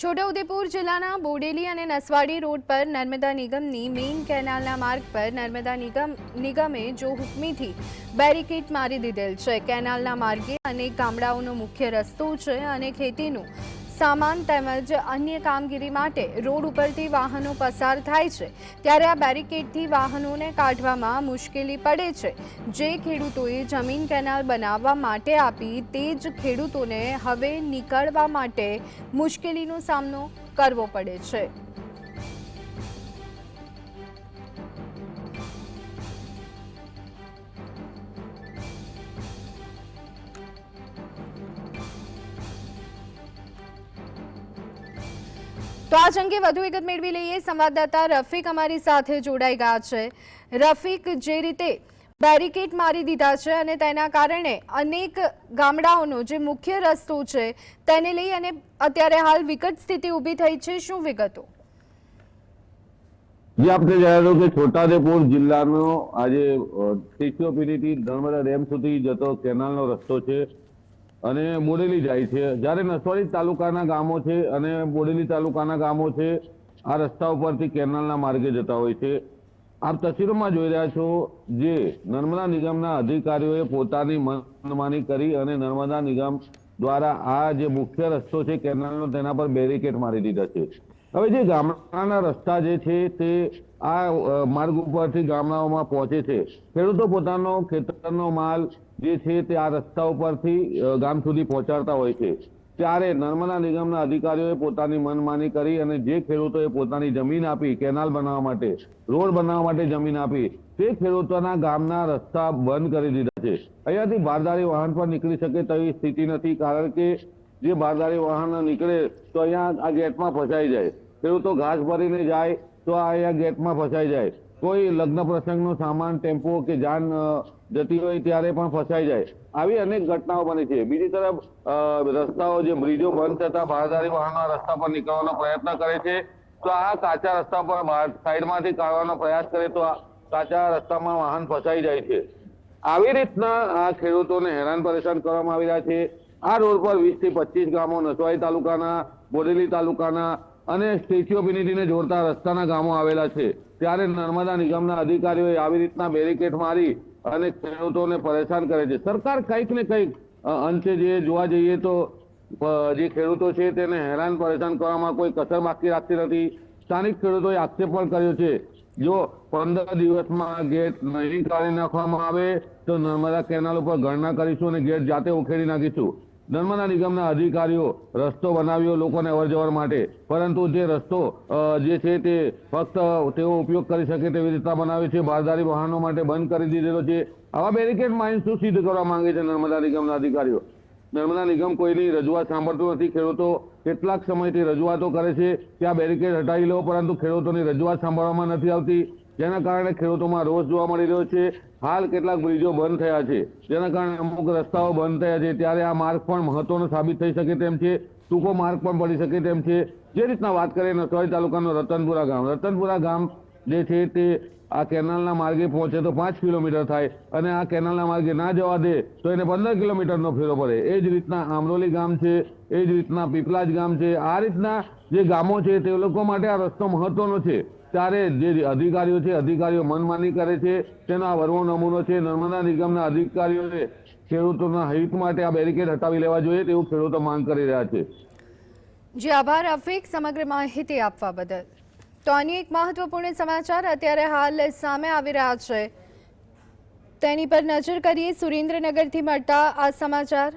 છોટાઉદેપુર જિલ્લાના બોડેલી અને નસવાડી રોડ પર નર્મદા નિગમની મેઇન કેનાલના માર્ગ પર નર્મદા નિગમ નિગમે જો હુકમીથી બેરિકેડ મારી દીધેલ છે. કેનાલના માર્ગે અનેક ગામડાઓનો મુખ્ય રસ્તો છે અને ખેતીનું સામાન તેમજ અન્ય કામગીરી માટે રોડ ઉપરથી વાહનો પસાર થાય છે. ત્યારે આ બેરિકેડથી વાહનોને કાઢવામાં મુશ્કેલી પડે છે. જે ખેડૂતોએ જમીન કેનાલ બનાવવા માટે આપી તે જ ખેડૂતોને હવે નીકળવા માટે મુશ્કેલીનો સામનો કરવો પડે છે. તો આ અંગે વધુ વિગત મેળવી લઈએ. સંવાદદાતા રફીક અમારી સાથે જોડાઈ ગયા છે. રફીક, જે રીતે બેરિકેડ મારી દીધા છે અને તેના કારણે અનેક ગામડાઓનો જે મુખ્ય રસ્તો છે તેને લઈ અને અત્યારે હાલ વિકટ સ્થિતિ ઊભી થઈ છે. શું વિગતો? જે આપણે જણાવ્યું કે છોટાઉદેપુર જિલ્લાનો આજે ડેમ સુધી જતો કેનાલનો રસ્તો છે. અને બોડેલી જાય છે. જ્યારે નસવાડી તાલુકાના ગામો છે અને બોડેલી તાલુકાના ગામો છે, આ રસ્તા ઉપરથી કેનાલના માર્ગે જતા હોય છે. આપ તસવીરોમાં જોઈ રહ્યા છો જે નર્મદા નિગમના અધિકારીઓએ પોતાની મનમાની કરી અને નર્મદા નિગમ દ્વારા આ જે મુખ્ય રસ્તો છે કેનાલનો, તેના પર બેરિકેડ મારી દીધા છે. હવે જે ગામડાના રસ્તા જે છે તે આ માર્ગ ઉપરથી ગામડાઓમાં પહોંચે છે. ખેડૂતો પોતાનો ખેતરનો માલ જે છે તે આ રસ્તા ઉપરથી ગામ સુધી પહોંચાડતા હોય છે. ત્યારે નર્મદા નિગમના અધિકારીઓએ પોતાની મનમાની કરી અને જે ખેડૂતોએ પોતાની જમીન આપી, કેનાલ બનાવવા માટે, રોડ બનાવવા માટે જમીન આપી, તે ખેડૂતોના ગામના રસ્તા બંધ કરી દીધા છે. અહીંયાથી બારદારી વાહન પણ નીકળી શકે તેવી સ્થિતિ નથી, કારણ કે જે બારદારી વાહન નીકળે તો અહીંયા આ ગેટમાં ફસાઈ જાય. ખેડૂતો ઘાસ ભરીને જાય તો આ ગેટમાં ફસાઈ જાય. કોઈ લગ્ન પ્રસંગનો સામાન, ટેમ્પો કે જાન જતી હોય ત્યારે પણ ફસાઈ જાય. આવી અનેક ઘટનાઓ બની છે. બીજી તરફ રસ્તાઓ જે બ્રિજો બંધ થતા બારદારી વાહનો રસ્તા પર નીકળવાનો પ્રયત્ન કરે છે. તો આ કાચા રસ્તા પર સાઈડમાંથી કાઢવાનો પ્રયાસ કરે તો કાચા રસ્તામાં વાહન ફસાઈ જાય છે. આવી રીતના આ ખેડૂતોને હેરાન પરેશાન કરવામાં આવી રહ્યા છે. આ રોડ પર વીસથી પચીસ ગામો નસવાઈ તાલુકાના બોરેલી તાલુકાના અને સ્ટેચ્યુ ઓફ યુનિટીને જોડતા રસ્તાના ગામો આવેલા છે. ત્યારે નર્મદા નિગમના અધિકારીઓએ આવી રીતના બેરિકેડ મારી અને ખેડૂતોને પરેશાન કરે છે. સરકાર કંઈક ને કંઈક અંતે જે જોવા જઈએ તો જે ખેડૂતો છે તેને હેરાન પરેશાન કરવામાં કોઈ કસર બાકી રાખતી નથી. સ્થાનિક ખેડૂતોએ આક્ષેપ પણ કર્યો છે. જો પંદર દિવસમાં ગેટ નહીં કાઢી નાખવામાં આવે તો નર્મદા કેનાલ ઉપર ગણના કરીશું અને ગેટ જાતે ઉખેડી નાખીશું. નર્મદા નિગમના અધિકારીઓ રસ્તો બનાવ્યો લોકોને અવરજવર માટે. પરંતુ જે રસ્તો જે છે તે ફક્ત તેઓ ઉપયોગ કરી શકે તેવી રીતના બનાવે છે. બારદારી વાહનો માટે બંધ કરી દીધેલો છે. આવા બેરિકેડ માઇન્ડ શું સિદ્ધ કરવા માંગે છે નર્મદા નિગમના અધિકારીઓ? નર્મદા નિગમ કોઈની રજૂઆત સાંભળતું નથી. ખેડૂતો કેટલાક સમયથી રજૂઆતો કરે છે કે આ બેરિકેડ હટાવી લો, પરંતુ ખેડૂતોની રજૂઆત સાંભળવામાં નથી આવતી. જેના કારણે ખેડૂતોમાં રોષ જોવા મળી રહ્યો છે. હાલ કેટલાક બ્રિજો બંધ થયા છે. જેના કારણે અમુક રસ્તાઓ બંધ થયા છે. ત્યારે આ માર્ગ પણ મહત્વનો સાબિત થઈ શકે તેમ છે. ટૂંકો માર્ગ પણ પડી શકે તેમ છે. જે રીતના વાત કરીએ નસવાડી તાલુકાનો રતનપુરા ગામ. રતનપુરા ગામ જે છે તે આ કેનાલના માર્ગે પહોંચે તો પાંચ કિલોમીટર થાય અને આ કેનાલના માર્ગે ના જવા દે તો એને પંદર કિલોમીટરનો ફેરો પડે. એ જ રીતના આમરોલી ગામ છે. એ જ રીતના પીપલાજ ગામ છે. આ રીતના જે ગામો છે તે લોકો માટે આ રસ્તો મહત્વનો છે. ત્યારે જે અધિકારીઓ છે, અધિકારીઓ મનમાની કરે છે, તેનો વરવો નમૂનો છે, નર્મદા નિગમના અધિકારીઓએ ખેડૂતોના હિત માટે આ બેરિકેડ હટાવી લેવા જોઈએ તેવું ખેડૂતો માંગ કરી રહ્યા છે. જી આભાર, અફીક, સમગ્ર માહિતી આપવા બદલ. તો અન્ય એક મહત્વપૂર્ણ સમાચાર અત્યારે હાલ સામે આવી રહ્યા છે. તેની પર નજર કરીએ સુરેન્દ્રનગરથી મળતા આ સમાચાર.